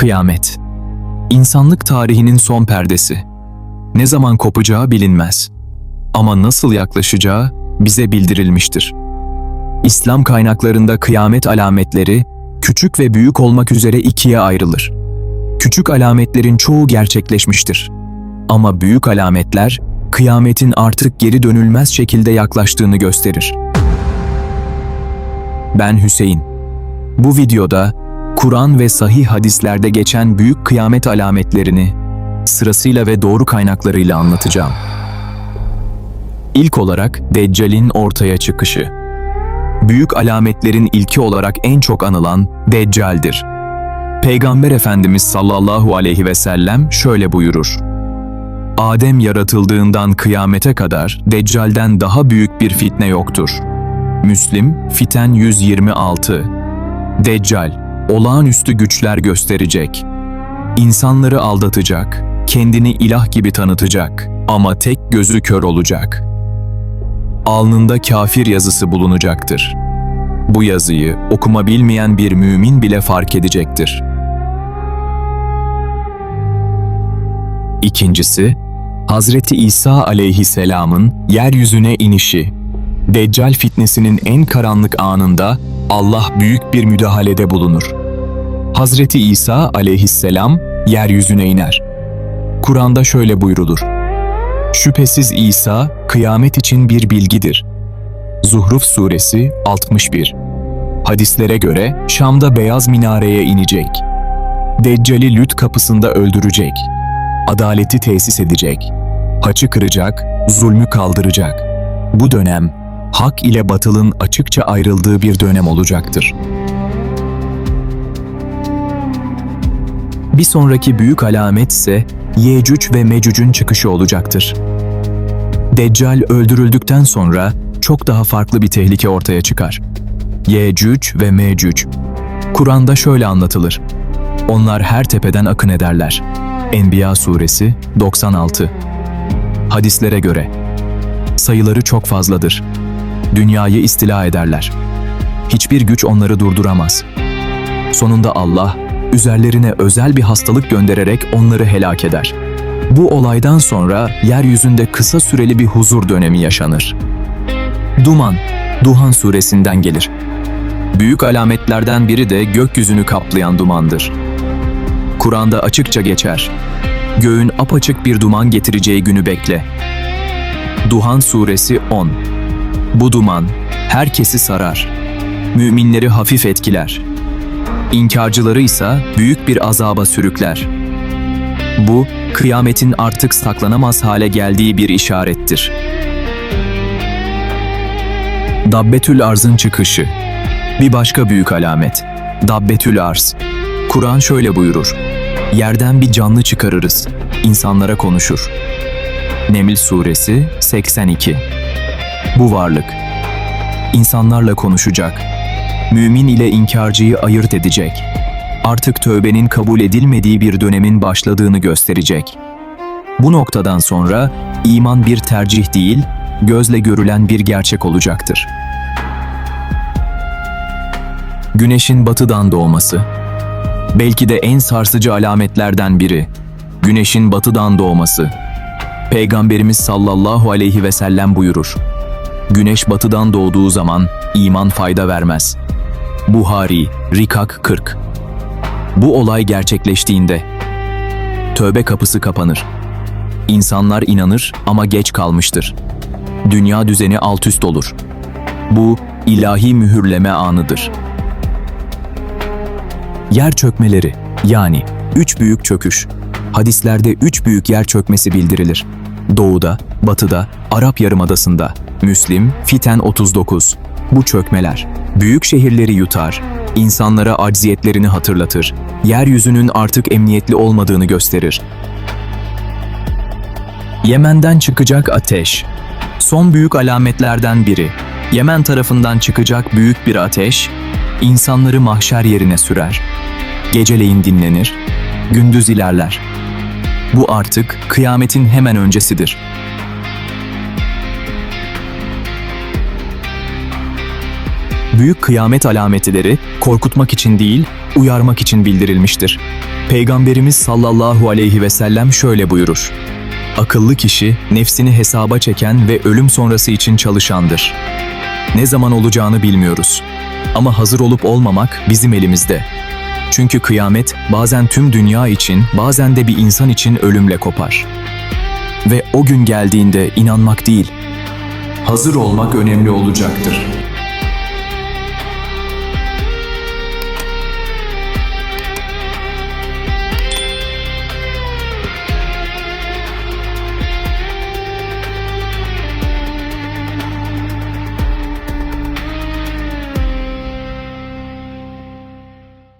Kıyamet. İnsanlık tarihinin son perdesi. Ne zaman kopacağı bilinmez. Ama nasıl yaklaşacağı bize bildirilmiştir. İslam kaynaklarında kıyamet alametleri küçük ve büyük olmak üzere ikiye ayrılır. Küçük alametlerin çoğu gerçekleşmiştir. Ama büyük alametler kıyametin artık geri dönülmez şekilde yaklaştığını gösterir. Ben Hüseyin. Bu videoda Kur'an ve sahih hadislerde geçen büyük kıyamet alametlerini sırasıyla ve doğru kaynaklarıyla anlatacağım. İlk olarak Deccal'in ortaya çıkışı. Büyük alametlerin ilki olarak en çok anılan Deccal'dir. Peygamber Efendimiz sallallahu aleyhi ve sellem şöyle buyurur. Adem yaratıldığından kıyamete kadar Deccal'den daha büyük bir fitne yoktur. Müslim, Fiten 126 Deccal, olağanüstü güçler gösterecek. İnsanları aldatacak, kendini ilah gibi tanıtacak ama tek gözü kör olacak. Alnında kafir yazısı bulunacaktır. Bu yazıyı okuma bilmeyen bir mümin bile fark edecektir. İkincisi, Hazreti İsa aleyhisselamın yeryüzüne inişi. Deccal fitnesinin en karanlık anında Allah büyük bir müdahalede bulunur. Hazreti İsa aleyhisselam yeryüzüne iner. Kur'an'da şöyle buyrulur. Şüphesiz İsa kıyamet için bir bilgidir. Zuhruf suresi 61 Hadislere göre Şam'da beyaz minareye inecek. Deccal'i lüt kapısında öldürecek. Adaleti tesis edecek. Haçı kıracak, zulmü kaldıracak. Bu dönem hak ile batılın açıkça ayrıldığı bir dönem olacaktır. Bir sonraki büyük alamet ise Yecüc ve Mecüc'ün çıkışı olacaktır. Deccal öldürüldükten sonra çok daha farklı bir tehlike ortaya çıkar. Yecüc ve Mecüc. Kur'an'da şöyle anlatılır. Onlar her tepeden akın ederler. Enbiya suresi 96 Hadislere göre sayıları çok fazladır. Dünyayı istila ederler. Hiçbir güç onları durduramaz. Sonunda Allah üzerlerine özel bir hastalık göndererek onları helak eder. Bu olaydan sonra yeryüzünde kısa süreli bir huzur dönemi yaşanır. Duman, Duhan suresinden gelir. Büyük alametlerden biri de gökyüzünü kaplayan dumandır. Kur'an'da açıkça geçer. Göğün apaçık bir duman getireceği günü bekle. Duhan suresi 10 Bu duman herkesi sarar. Müminleri hafif etkiler. İnkarcıları ise büyük bir azaba sürükler. Bu, kıyametin artık saklanamaz hale geldiği bir işarettir. Dabbetül Arz'ın çıkışı Bir başka büyük alamet. Dabbetül Arz. Kur'an şöyle buyurur. Yerden bir canlı çıkarırız. insanlara konuşur. Neml Suresi 82 Bu varlık. insanlarla konuşacak. Mümin ile inkarcıyı ayırt edecek. Artık tövbenin kabul edilmediği bir dönemin başladığını gösterecek. Bu noktadan sonra iman bir tercih değil, gözle görülen bir gerçek olacaktır. Güneşin batıdan doğması Belki de en sarsıcı alametlerden biri. Güneşin batıdan doğması. Peygamberimiz sallallahu aleyhi ve sellem buyurur. Güneş batıdan doğduğu zaman iman fayda vermez. Buhari, Rikak 40 Bu olay gerçekleştiğinde tövbe kapısı kapanır. İnsanlar inanır ama geç kalmıştır. Dünya düzeni alt üst olur. Bu ilahi mühürleme anıdır. Yer çökmeleri yani üç büyük çöküş. Hadislerde üç büyük yer çökmesi bildirilir. Doğuda, batıda, Arap Yarımadası'nda. Müslim, Fiten 39. Bu çökmeler büyük şehirleri yutar, insanlara acziyetlerini hatırlatır, yeryüzünün artık emniyetli olmadığını gösterir. Yemen'den çıkacak ateş. Son büyük alametlerden biri. Yemen tarafından çıkacak büyük bir ateş, insanları mahşer yerine sürer. Geceleyin dinlenir, gündüz ilerler. Bu artık kıyametin hemen öncesidir. Büyük kıyamet alametleri korkutmak için değil, uyarmak için bildirilmiştir. Peygamberimiz sallallahu aleyhi ve sellem şöyle buyurur. Akıllı kişi nefsini hesaba çeken ve ölüm sonrası için çalışandır. Ne zaman olacağını bilmiyoruz. Ama hazır olup olmamak bizim elimizde. Çünkü kıyamet bazen tüm dünya için, bazen de bir insan için ölümle kopar. Ve o gün geldiğinde inanmak değil, hazır olmak önemli olacaktır.